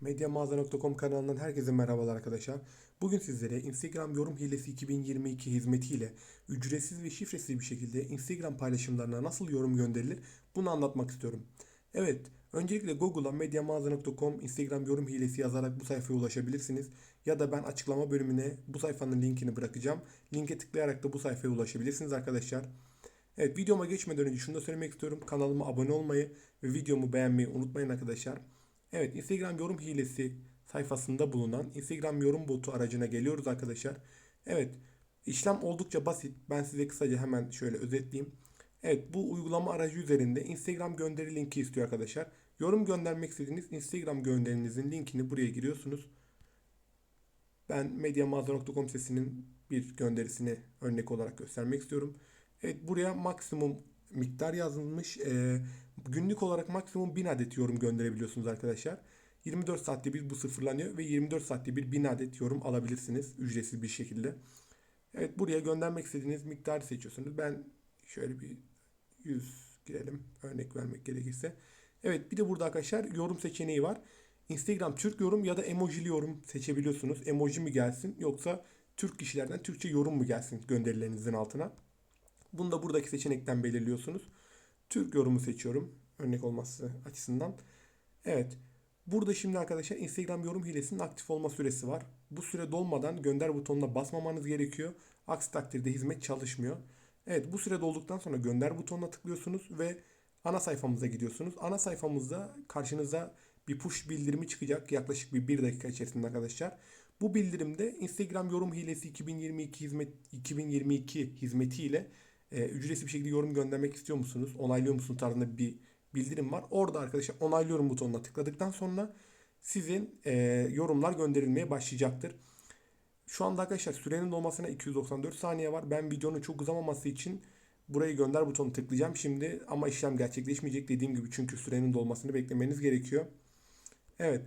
Medyamağaza.com kanalından herkese merhabalar arkadaşlar. Bugün sizlere Instagram yorum hilesi 2022 hizmetiyle ücretsiz ve şifresiz bir şekilde Instagram paylaşımlarına nasıl yorum gönderilir bunu anlatmak istiyorum. Evet, öncelikle Google'a medyamağaza.com Instagram yorum hilesi yazarak bu sayfaya ulaşabilirsiniz. Ya da ben açıklama bölümüne bu sayfanın linkini bırakacağım. Linke tıklayarak da bu sayfaya ulaşabilirsiniz arkadaşlar. Evet videoma geçmeden önce şunu da söylemek istiyorum. Kanalıma abone olmayı ve videomu beğenmeyi unutmayın arkadaşlar. Evet Instagram yorum hilesi sayfasında bulunan Instagram yorum botu aracına geliyoruz arkadaşlar. Evet işlem oldukça basit. Ben size kısaca hemen şöyle özetleyeyim. Evet bu uygulama aracı üzerinde Instagram gönderi linki istiyor arkadaşlar. Yorum göndermek istediğiniz Instagram gönderinizin linkini buraya giriyorsunuz. Ben medyamağaza.com sitesinin bir gönderisini örnek olarak göstermek istiyorum. Evet buraya maksimum miktar yazılmış. Ee, günlük olarak maksimum 1000 adet yorum gönderebiliyorsunuz arkadaşlar. 24 saatte bir bu sıfırlanıyor ve 24 saatte bir 1000 adet yorum alabilirsiniz ücretsiz bir şekilde. Evet buraya göndermek istediğiniz miktarı seçiyorsunuz. Ben şöyle bir 100 girelim örnek vermek gerekirse. Evet bir de burada arkadaşlar yorum seçeneği var. Instagram Türk yorum ya da emojili yorum seçebiliyorsunuz. Emoji mi gelsin yoksa Türk kişilerden Türkçe yorum mu gelsin gönderilerinizin altına. Bunu da buradaki seçenekten belirliyorsunuz. Türk yorumu seçiyorum. Örnek olması açısından. Evet. Burada şimdi arkadaşlar Instagram yorum hilesinin aktif olma süresi var. Bu süre dolmadan gönder butonuna basmamanız gerekiyor. Aksi takdirde hizmet çalışmıyor. Evet bu süre dolduktan sonra gönder butonuna tıklıyorsunuz ve ana sayfamıza gidiyorsunuz. Ana sayfamızda karşınıza bir push bildirimi çıkacak yaklaşık bir 1 dakika içerisinde arkadaşlar. Bu bildirimde Instagram yorum hilesi 2022 hizmet 2022 hizmetiyle e, ücretsiz bir şekilde yorum göndermek istiyor musunuz? Onaylıyor musunuz tarzında bir bildirim var. Orada arkadaşlar onaylıyorum butonuna tıkladıktan sonra sizin e, yorumlar gönderilmeye başlayacaktır. Şu anda arkadaşlar sürenin dolmasına 294 saniye var. Ben videonun çok uzamaması için burayı gönder butonu tıklayacağım şimdi ama işlem gerçekleşmeyecek dediğim gibi çünkü sürenin dolmasını beklemeniz gerekiyor. Evet.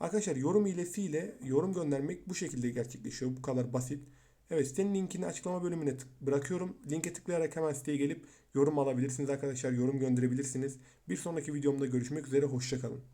Arkadaşlar yorum hilesiyle yorum göndermek bu şekilde gerçekleşiyor. Bu kadar basit. Evet sitenin linkini açıklama bölümüne tık- bırakıyorum. Linke tıklayarak hemen siteye gelip yorum alabilirsiniz arkadaşlar. Yorum gönderebilirsiniz. Bir sonraki videomda görüşmek üzere. Hoşçakalın.